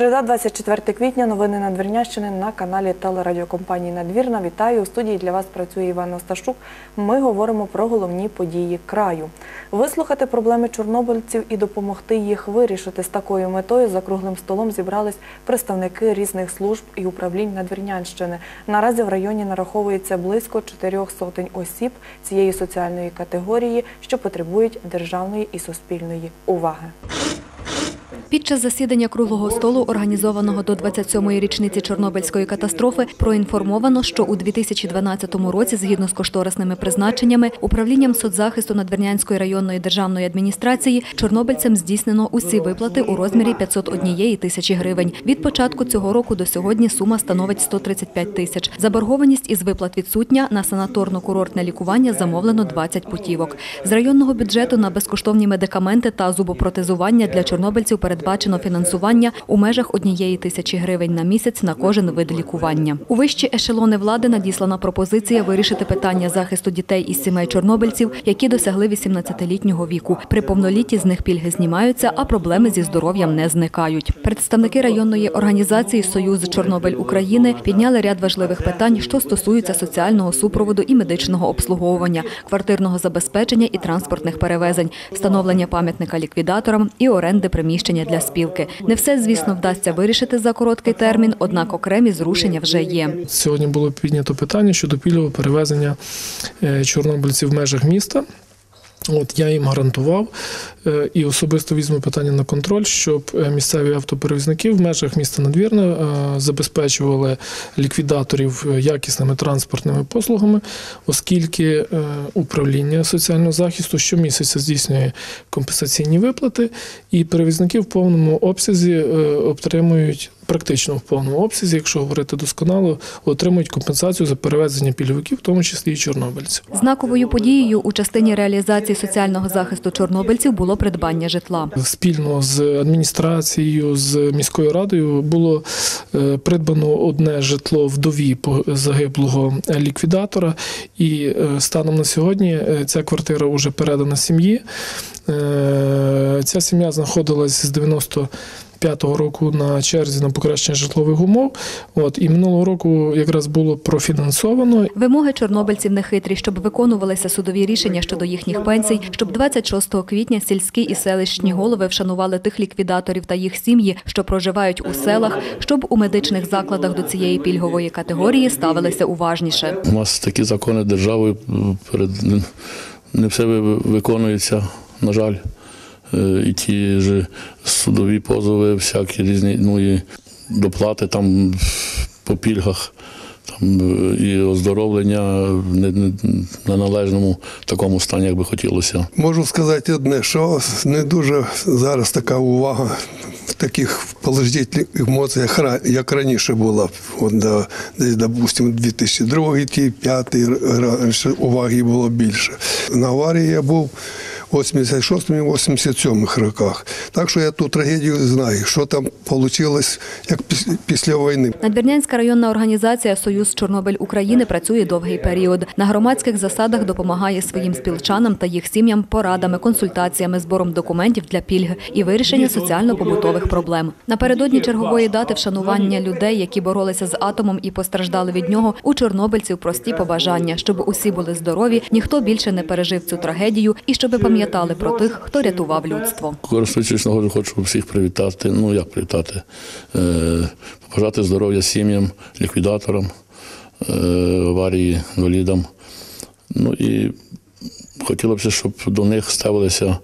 Середа, 24 квітня. Новини Надвірнящини на каналі телерадіокомпанії Надвірна. Вітаю у студії. Для вас працює Іван Осташук. Ми говоримо про головні події краю. Вислухати проблеми чорнобильців і допомогти їх вирішити з такою метою. За круглим столом зібрались представники різних служб і управлінь Надвірнянщини. Наразі в районі нараховується близько чотирьох сотень осіб цієї соціальної категорії, що потребують державної і суспільної уваги. Під час засідання круглого столу, організованого до 27-ї річниці Чорнобильської катастрофи, проінформовано, що у 2012 році, згідно з кошторисними призначеннями, управлінням соцзахисту Надвірнянської районної державної адміністрації чорнобильцям здійснено усі виплати у розмірі 501 тисячі гривень. Від початку цього року до сьогодні сума становить 135 тисяч. Заборгованість із виплат відсутня. На санаторно-курортне лікування замовлено 20 путівок. З районного бюджету на безкоштовні медикаменти та зубопротезування для чорнобильців передбачено фінансування у межах однієї тисячі гривень на місяць на кожен вид лікування. У вищі ешелони влади надіслана пропозиція вирішити питання захисту дітей із сімей чорнобильців, які досягли 18-літнього віку. При повнолітті з них пільги знімаються, а проблеми зі здоров'ям не зникають. Представники районної організації Союз Чорнобиль України підняли ряд важливих питань, що стосуються соціального супроводу і медичного обслуговування, квартирного забезпечення і транспортних перевезень, встановлення пам'ятника ліквідаторам і оренди приміщення для спілки. Не все, звісно, вдасться вирішити за короткий термін, однак окремі зрушення вже є. Сьогодні було піднято питання щодо пільгового перевезення е, чорнобильців в межах міста. От я їм гарантував е, і особисто візьму питання на контроль, щоб е, місцеві автоперевізники в межах міста Надвірна е, забезпечували ліквідаторів е, якісними транспортними послугами, оскільки управління соціального захисту щомісяця здійснює компенсаційні виплати, і перевізники в повному обсязі отримують. Практично в повному обсязі, якщо говорити досконало, отримують компенсацію за перевезення пільговиків, в тому числі і чорнобильців. Знаковою подією у частині реалізації соціального захисту чорнобильців було придбання житла. Спільно з адміністрацією, з міською радою було е, придбано одне житло вдові загиблого ліквідатора, і е, станом на сьогодні е, ця квартира вже передана сім'ї. Ця сім'я знаходилась з 90 П'ятого року на черзі на покращення житлових умов. От і минулого року якраз було профінансовано Вимоги чорнобильців не хитрі, щоб виконувалися судові рішення щодо їхніх пенсій, щоб 26 квітня сільські і селищні голови вшанували тих ліквідаторів та їх сім'ї, що проживають у селах, щоб у медичних закладах до цієї пільгової категорії ставилися уважніше. У нас такі закони державою перед не все виконується, на жаль. Е, І ті ж судові позови, всякі різні, ну і доплати там по пільгах, там е, і оздоровлення в не, не, на належному такому стані, як би хотілося. Можу сказати одне, що не дуже зараз така увага в таких положительних емоціях, як раніше була. От, да, десь, допустимо, 2002 2005 раніше уваги було більше. На аварії я був 86-87 роках. Так що я ту трагедію знаю, що там вийшло як піс- після війни. Надвірнянська районна організація Союз Чорнобиль України працює довгий період. На громадських засадах допомагає своїм спілчанам та їх сім'ям порадами, консультаціями, збором документів для пільг і вирішення соціально-побутових проблем. Напередодні чергової дати вшанування людей, які боролися з атомом і постраждали від нього, у чорнобильців прості побажання, щоб усі були здорові, ніхто більше не пережив цю трагедію і щоб пам'ятали про тих, хто рятував людство. Користуючись нагодою, хочу всіх привітати. Ну як привітати? Е, побажати здоров'я сім'ям, ліквідаторам, е, аварії, інвалідам. Ну і хотілося б, щоб до них ставилися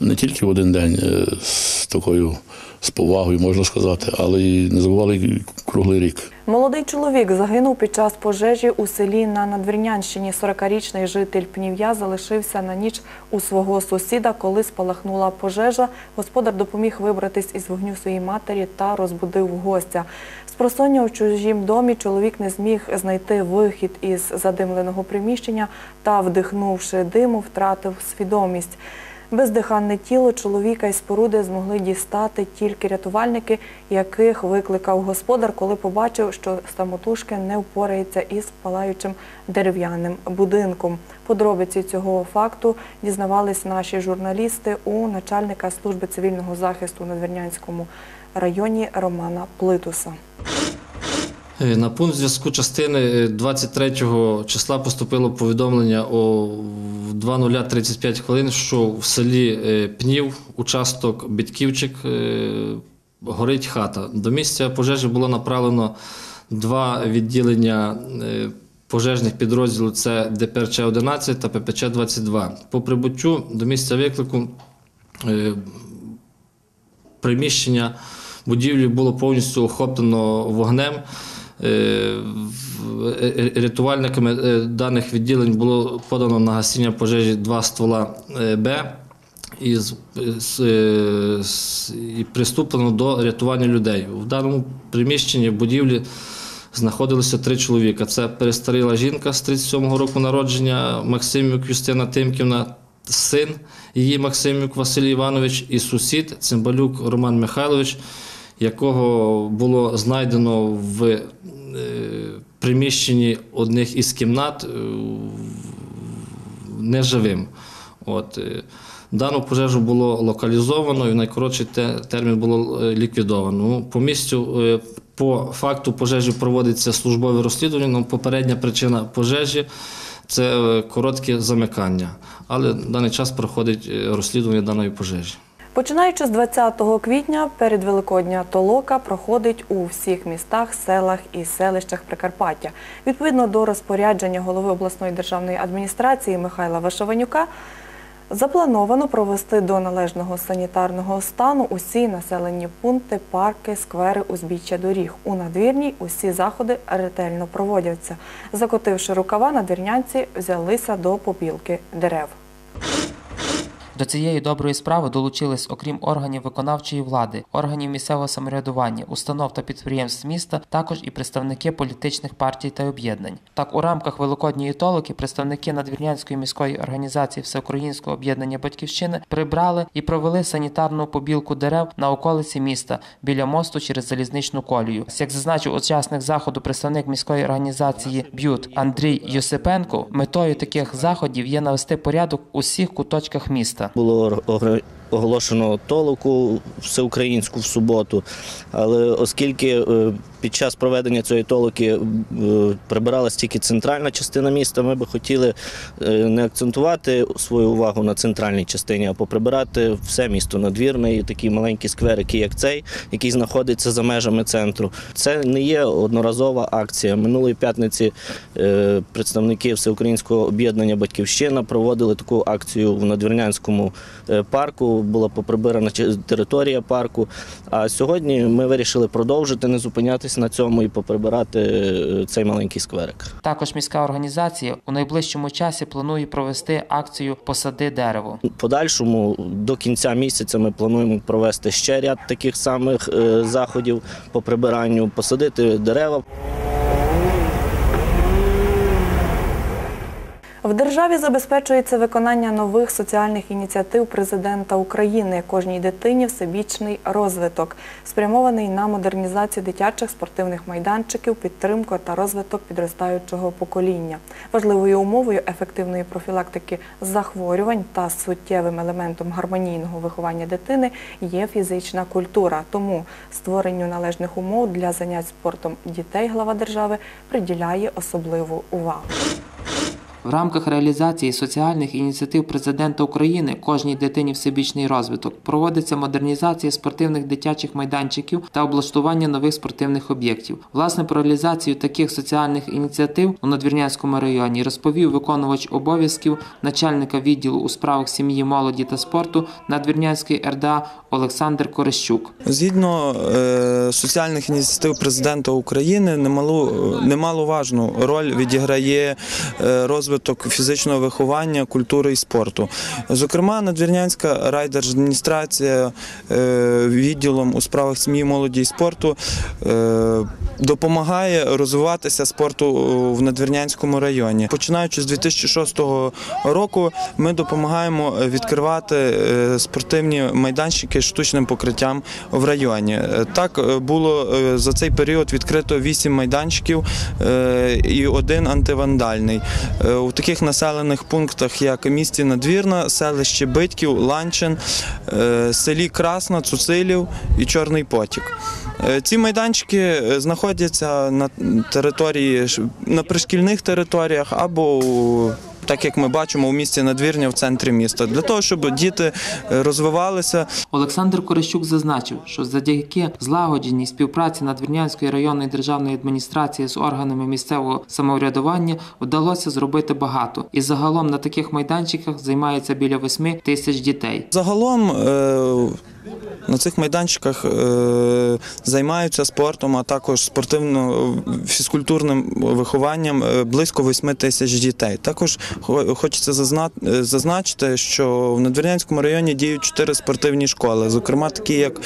не тільки в один день е, з такою з повагою, можна сказати, але й не забували круглий рік. Молодий чоловік загинув під час пожежі у селі на Надвірнянщині. 40-річний житель Пнів'я залишився на ніч у свого сусіда, коли спалахнула пожежа. Господар допоміг вибратись із вогню своїй матері та розбудив гостя. Спросоння у чужім домі чоловік не зміг знайти вихід із задимленого приміщення та, вдихнувши диму, втратив свідомість. Бездиханне тіло чоловіка із споруди змогли дістати тільки рятувальники, яких викликав господар, коли побачив, що самотужки не впорається із палаючим дерев'яним будинком. Подробиці цього факту дізнавались наші журналісти у начальника служби цивільного захисту на Надвірнянському районі Романа Плитуса. Е, На пункт зв'язку частини е, 23 числа поступило повідомлення о 20.35 хвилин, що в селі е, Пнів, участок Бітківчик, е, горить хата. До місця пожежі було направлено два відділення е, пожежних підрозділів це ДПРЧ-11 та ППЧ-22. По прибуттю до місця виклику е, приміщення будівлі було повністю охоплено вогнем. Е, е, Рятувальниками е, даних відділень було подано на гасіння пожежі два ствола Б і, і приступлено до рятування людей. В даному приміщенні в будівлі знаходилося три чоловіка. Це перестаріла жінка з 37-го року народження Максимюк Юстина Тимківна, син її Максимюк Василій Іванович і сусід Цимбалюк Роман Михайлович, якого було знайдено в е, приміщенні одних із кімнат е, неживим. От, е, Дану пожежу було локалізовано і в найкоротший те- термін було ліквідовано. Ну, По місцю, по факту пожежі проводиться службове розслідування. Ну, Попередня причина пожежі це коротке замикання. Але в даний час проходить розслідування даної пожежі. Починаючи з 20 квітня, передвеликодня толока проходить у всіх містах, селах і селищах Прикарпаття. Відповідно до розпорядження голови обласної державної адміністрації Михайла Вишованюка, заплановано провести до належного санітарного стану усі населені пункти, парки, сквери, узбіччя доріг. У надвірній усі заходи ретельно проводяться. Закотивши рукава, надвірнянці взялися до побілки дерев. До цієї доброї справи долучились, окрім органів виконавчої влади, органів місцевого самоврядування, установ та підприємств міста, також і представники політичних партій та об'єднань. Так, у рамках Великодньої толоки представники Надвірнянської міської організації Всеукраїнського об'єднання Батьківщини прибрали і провели санітарну побілку дерев на околиці міста біля мосту через залізничну колію. Як зазначив учасник заходу представник міської організації Б'ют Андрій Йосипенко, метою таких заходів є навести порядок у всіх куточках міста. Було огр- оголошено толоку всеукраїнську в суботу, але оскільки е, під час проведення цієї толоки е, прибиралась тільки центральна частина міста, ми би хотіли е, не акцентувати свою увагу на центральній частині, а поприбирати все місто надвірне і такі маленькі скверики, як цей, який знаходиться за межами центру. Це не є одноразова акція. Минулої п'ятниці е, представники всеукраїнського об'єднання Батьківщина проводили таку акцію в Надвірнянському парку. Була поприбирана територія парку. А сьогодні ми вирішили продовжити, не зупинятися на цьому і поприбирати е, цей маленький скверик. Також міська організація у найближчому часі планує провести акцію Посади дерево. Подальшому до кінця місяця ми плануємо провести ще ряд таких самих е, заходів по прибиранню, посадити дерева. В державі забезпечується виконання нових соціальних ініціатив президента України. Кожній дитині всебічний розвиток, спрямований на модернізацію дитячих спортивних майданчиків, підтримку та розвиток підростаючого покоління. Важливою умовою ефективної профілактики захворювань та суттєвим елементом гармонійного виховання дитини є фізична культура. Тому створенню належних умов для занять спортом дітей глава держави приділяє особливу увагу. В рамках реалізації соціальних ініціатив президента України кожній дитині всебічний розвиток проводиться модернізація спортивних дитячих майданчиків та облаштування нових спортивних об'єктів. Власне про реалізацію таких соціальних ініціатив у Надвірнянському районі розповів виконувач обов'язків начальника відділу у справах сім'ї, молоді та спорту Надвірнянської РДА Олександр Корещук. Згідно е, соціальних ініціатив президента України, немалу, немаловажну роль відіграє е, розвиток фізичного виховання, культури і спорту. Зокрема, Надвірнянська райдержадміністрація е, відділом у справах сім'ї, молоді і спорту е, допомагає розвиватися спорту в Надвірнянському районі. Починаючи з 2006 року, ми допомагаємо відкривати е, спортивні майданчики штучним покриттям в районі. Е, Так е, було е, за цей період відкрито 8 майданчиків е, і один антивандальний. У таких населених пунктах, як місті Надвірна, селище Битків, Ланчин, е, селі Красна, Цуцилів і Чорний Потік. Е, Ці майданчики е, знаходяться на території на пришкільних територіях або так як ми бачимо у місті Надвірня в центрі міста, для того, щоб діти е, розвивалися, Олександр Корещук зазначив, що завдяки злагодженій співпраці Надвірнянської районної державної адміністрації з органами місцевого самоврядування вдалося зробити багато. І загалом на таких майданчиках займається біля 8 тисяч дітей. Загалом е, на цих майданчиках е, займаються спортом, а також спортивно-фізкультурним вихованням е, близько 8 тисяч дітей. Також хочеться зазначити, що в Надвірнянському районі діють чотири спортивні школи, зокрема такі як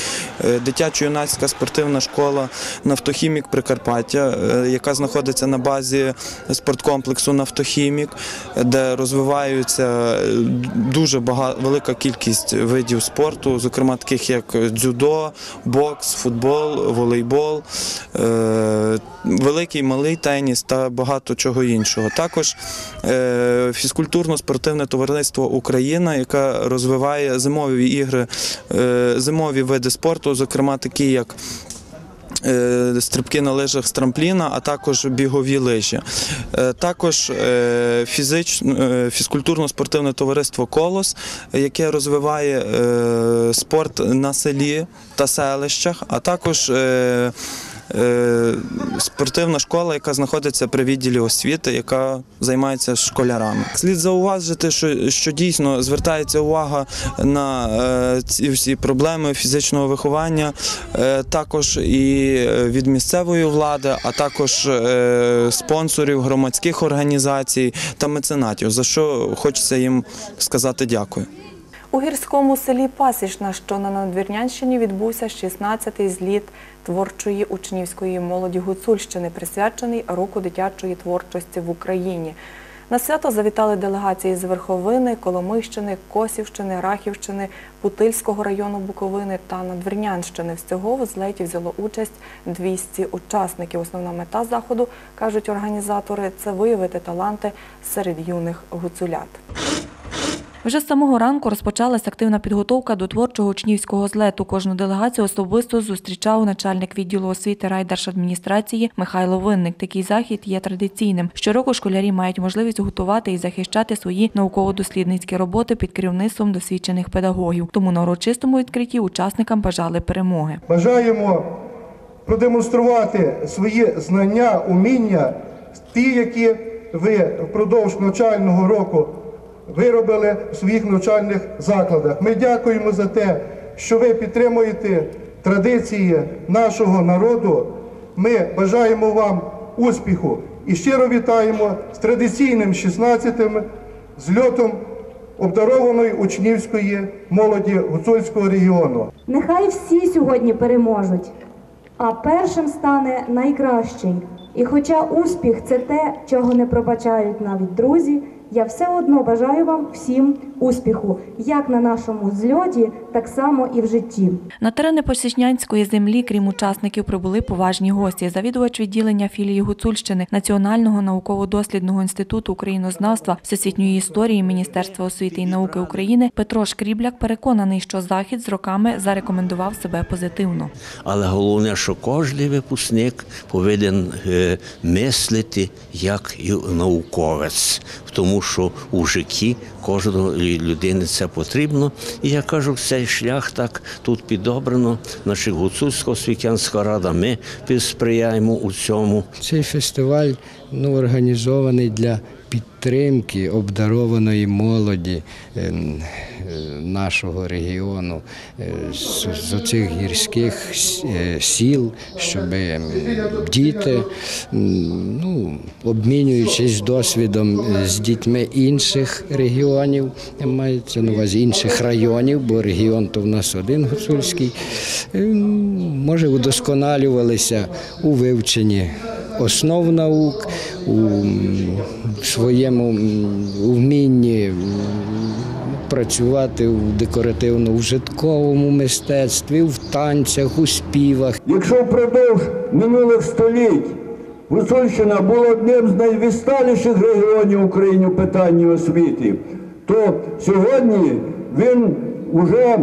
е, дитячо-юнацька спортивна школа Нафтохімік Прикарпаття, е, яка знаходиться на базі спорткомплексу Нафтохімік, де розвиваються е, дуже велика кількість видів спорту, зокрема таких як дзюдо, бокс, футбол, волейбол, великий малий теніс та багато чого іншого. Також фізкультурно-спортивне товариство Україна, яка розвиває зимові ігри, е, зимові види спорту, зокрема такі як е, стрибки на лижах з трампліна, а також бігові лижі. Е, Також фізкультурно-спортивне товариство Колос, яке розвиває спорт на селі та селищах, а також спортивна школа, яка знаходиться при відділі освіти, яка займається школярами. Слід зауважити, що, що дійсно звертається увага на е, ці всі проблеми фізичного виховання, е, також і від місцевої влади, а також е, спонсорів громадських організацій та меценатів, за що хочеться їм сказати дякую. У гірському селі Пасічна, що на Надвірнянщині, відбувся 16-й зліт творчої учнівської молоді Гуцульщини, присвячений року дитячої творчості в Україні. На свято завітали делегації з Верховини, Коломийщини, Косівщини, Рахівщини, Путильського району Буковини та Надвірнянщини. Всього в злеті взяло участь 200 учасників. Основна мета заходу, кажуть організатори, це виявити таланти серед юних гуцулят. Вже з самого ранку розпочалась активна підготовка до творчого учнівського злету. Кожну делегацію особисто зустрічав начальник відділу освіти райдержадміністрації Михайло Винник. Такий захід є традиційним. Щороку школярі мають можливість готувати і захищати свої науково-дослідницькі роботи під керівництвом досвідчених педагогів. Тому на урочистому відкритті учасникам бажали перемоги. Бажаємо продемонструвати свої знання, уміння, ті, які ви впродовж навчального року виробили в своїх навчальних закладах. Ми дякуємо за те, що ви підтримуєте традиції нашого народу. Ми бажаємо вам успіху і щиро вітаємо з традиційним 16-тим зльотом обдарованої учнівської молоді гуцульського регіону. Нехай всі сьогодні переможуть, а першим стане найкращий. І хоча успіх це те, чого не пробачають навіть друзі, я все одно бажаю вам всім успіху, як на нашому зльоті, так само і в житті. На терени Посічнянської землі, крім учасників, прибули поважні гості. Завідувач відділення філії Гуцульщини Національного науково-дослідного інституту українознавства всесвітньої історії Міністерства освіти і науки України Петро Шкрібляк переконаний, що захід з роками зарекомендував себе позитивно. Але головне, що кожен випускник повинен е, мислити як і науковець, тому що у житті кожної людини це потрібно. І я кажу, цей шлях так тут підобрано. Наша Гуцульська освітянська рада. Ми сприяємо у цьому. Цей фестиваль ну, організований для підтримки обдарованої молоді ем, е, нашого регіону е, з, оцих гірських е, сіл, щоб діти, ну, обмінюючись досвідом е, з дітьми інших регіонів, мається на увазі інших районів, бо регіон то в нас один гуцульський, може, удосконалювалися у вивченні основ наук, у своєму вмінні працювати у декоративно-ужитковому мистецтві, в танцях, у співах. Якщо впродовж минулих століть Гуцульщина була одним з найвідсталіших регіонів України у питанні освіти, то сьогодні він вже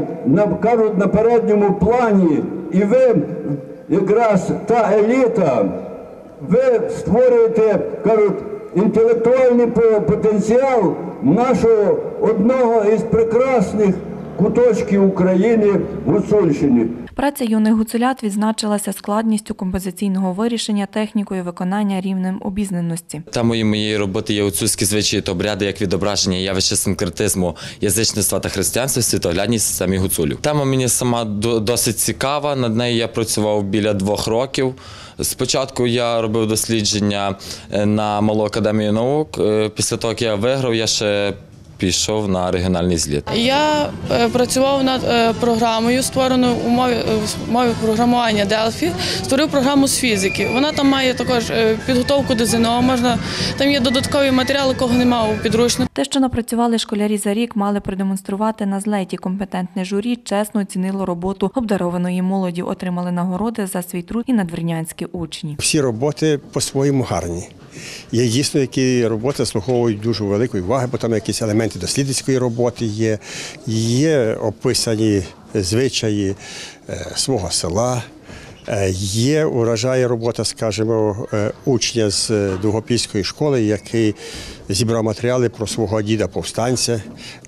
кажуть на передньому плані, і ви якраз та еліта, ви створюєте, кажуть, інтелектуальний потенціал нашого одного із прекрасних куточків України Гуцульщини. Праця юних гуцулят відзначилася складністю композиційного вирішення, технікою виконання рівнем обізнаності. Темою моєї роботи є гуцульські звичаї та обряди як відображення явища синкретизму, язичництва та християнства в світоглядній системі гуцулів. Тема мені сама досить цікава. Над нею я працював біля двох років. Спочатку я робив дослідження е, на Малу академію наук. Е, Після того, як я виграв, я ще пішов на регіональний зліт. Я е, працював над е, програмою, створеною у мові, е, мові програмування Delphi. Створив програму з фізики. Вона там має також підготовку до ЗНО. Можна там є додаткові матеріали, кого немає у підручнику. Те, що напрацювали школярі за рік, мали продемонструвати на злеті. Компетентне журі чесно оцінило роботу обдарованої молоді, отримали нагороди за свій труд і надвірнянські учні. Всі роботи по-своєму гарні. Є дійсно, які роботи слуховують дуже великої уваги, бо там якісь елементи дослідницької роботи є, є описані звичаї е, свого села. Е, Є уражає робота, скажімо, е, учня з е, Довгопільської школи, який зібрав матеріали про свого діда повстанця,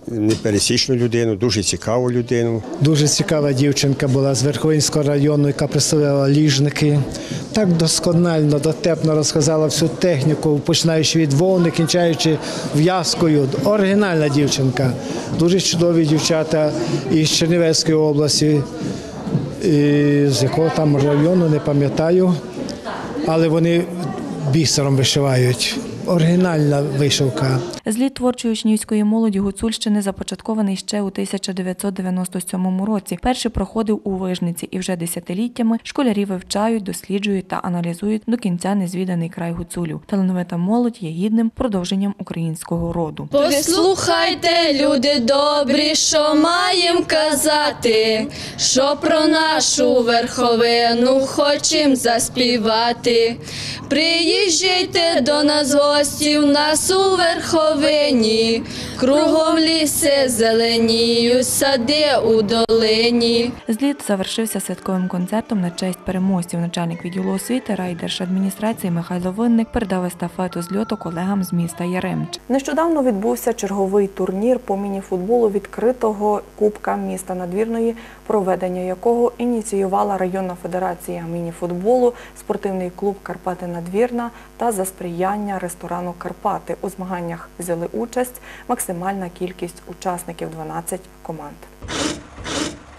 непересічну людину, дуже цікаву людину. Дуже цікава дівчинка була з Верховинського району, яка представляла ліжники. Так досконально, дотепно розказала всю техніку, починаючи від вовни, кінчаючи в'язкою. Оригінальна дівчинка. Дуже чудові дівчата із Чернівецької області, з якого там району, не пам'ятаю. Але вони бісером вишивають. Оригінальна вишивка. Зліт творчої учнівської молоді Гуцульщини започаткований ще у 1997 році. Перший проходив у Вижниці, і вже десятиліттями школярі вивчають, досліджують та аналізують до кінця незвіданий край гуцулів. Талановита молодь є гідним продовженням українського роду. Послухайте, люди добрі, що маєм казати, що про нашу верховину хочем заспівати. Приїжджайте до нас гості, в нас у верховині, кругом ліси зеленіють, сади у долині. Зліт завершився святковим концертом на честь переможців. Начальник відділу освіти райдержадміністрації Михайло Винник передав естафету зльоту колегам з міста Яремч. Нещодавно відбувся черговий турнір по мініфутболу відкритого кубка міста Надвірної, проведення якого ініціювала районна федерація мініфутболу, спортивний клуб Карпати Надвірна та за сприяння ресторану Карпати. У змаганнях взяли участь максимальна кількість учасників 12 команд.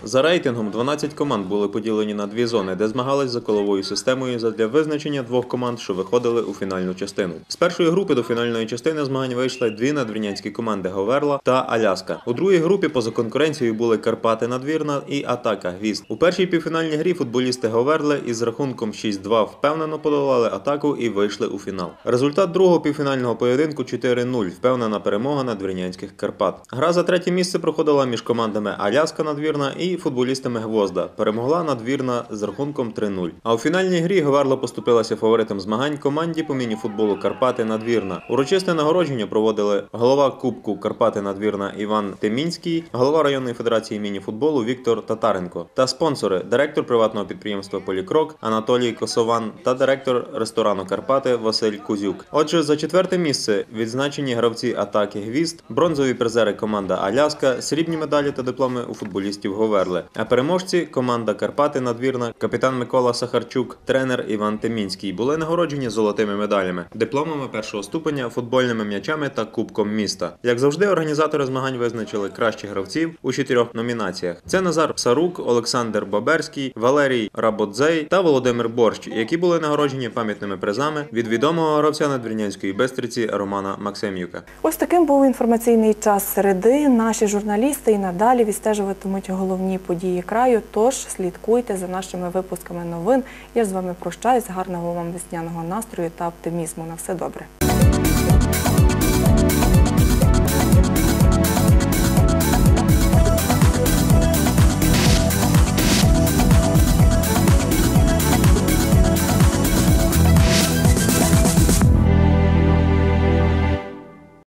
За рейтингом 12 команд були поділені на дві зони, де змагались за коловою системою задля визначення двох команд, що виходили у фінальну частину. З першої групи до фінальної частини змагань вийшли дві надвірнянські команди Говерла та Аляска. У другій групі поза конкуренцією були Карпати Надвірна і Атака Гвізд. У першій півфінальній грі футболісти Говерли із рахунком 6-2 впевнено подолали атаку і вийшли у фінал. Результат другого півфінального поєдинку 4-0. Впевнена перемога надвірнянських Карпат. Гра за третє місце проходила між командами Аляска Надвірна і футболістами Гвозда. Перемогла надвірна з рахунком 3-0. А у фінальній грі Говерло поступилася фаворитом змагань команді по міні-футболу Карпати Надвірна. Урочисте нагородження проводили голова Кубку Карпати Надвірна Іван Темінський, голова районної федерації міні-футболу Віктор Татаренко та спонсори директор приватного підприємства Полікрок Анатолій Косован та директор ресторану Карпати Василь Кузюк. Отже, за четверте місце відзначені гравці атаки Гвізд, бронзові призери команда Аляска, срібні медалі та дипломи у футболістів Говерли. А переможці команда Карпати Надвірна, капітан Микола Сахарчук, тренер Іван Темінський були нагороджені золотими медалями, дипломами першого ступеня, футбольними м'ячами та кубком міста. Як завжди, організатори змагань визначили кращих гравців у чотирьох номінаціях: це Назар Псарук, Олександр Баберський, Валерій Рабодзей та Володимир Борщ, які були нагороджені пам'ятними призами від відомого гравця Надвірнянської бестриці Романа Максимюка. Ось таким був інформаційний час середи. Наші журналісти і надалі відстежуватимуть головні головні події краю. Тож слідкуйте за нашими випусками новин. Я з вами прощаюсь. Гарного вам весняного настрою та оптимізму. На все добре.